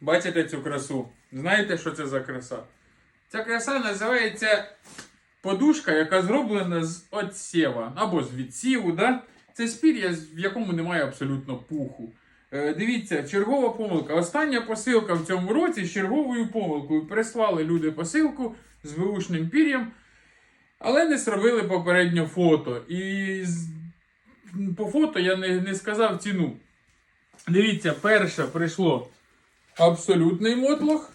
Бачите цю красу? Знаєте, що це за краса? Ця краса називається подушка, яка зроблена з отсєва або з відсіву. Да? Це спір'я, в якому немає абсолютно пуху. Е, дивіться, чергова помилка. Остання посилка в цьому році з черговою помилкою. Прислали люди посилку з вилушним пір'ям, але не зробили попередньо фото. І по фото я не, не сказав ціну. Дивіться, перше прийшло абсолютний мотлох.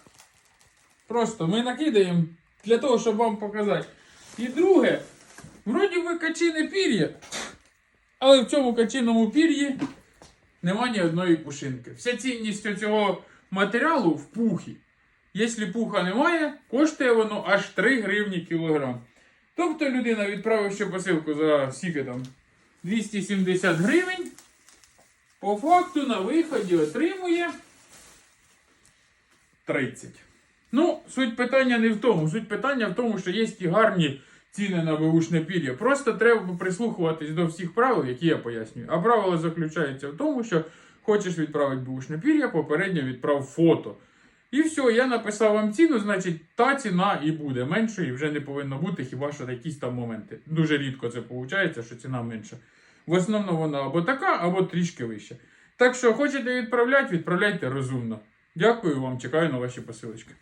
Просто ми накидаємо для того, щоб вам показати. І друге, вроді би качине пір'я, але в цьому качиному пір'ї нема ні одної пушинки. Вся цінність цього матеріалу в пухі. Якщо пуха немає, коштує воно аж 3 гривні кілограм. Тобто людина, відправивши посилку за скільки там 270 гривень, по факту на виході отримує 30. Ну, суть питання не в тому. Суть питання в тому, що є ті гарні ціни на беушне пір'я. Просто треба прислухуватись до всіх правил, які я пояснюю. А правило заключається в тому, що хочеш відправити беушне пір'я, попередньо відправ фото. І все, я написав вам ціну, значить, та ціна і буде меншою, і вже не повинно бути, хіба що якісь там моменти. Дуже рідко це виходить, що ціна менша. В основному вона або така, або трішки вища. Так що хочете відправляти, відправляйте розумно. Дякую вам, чекаю на ваші посилочки.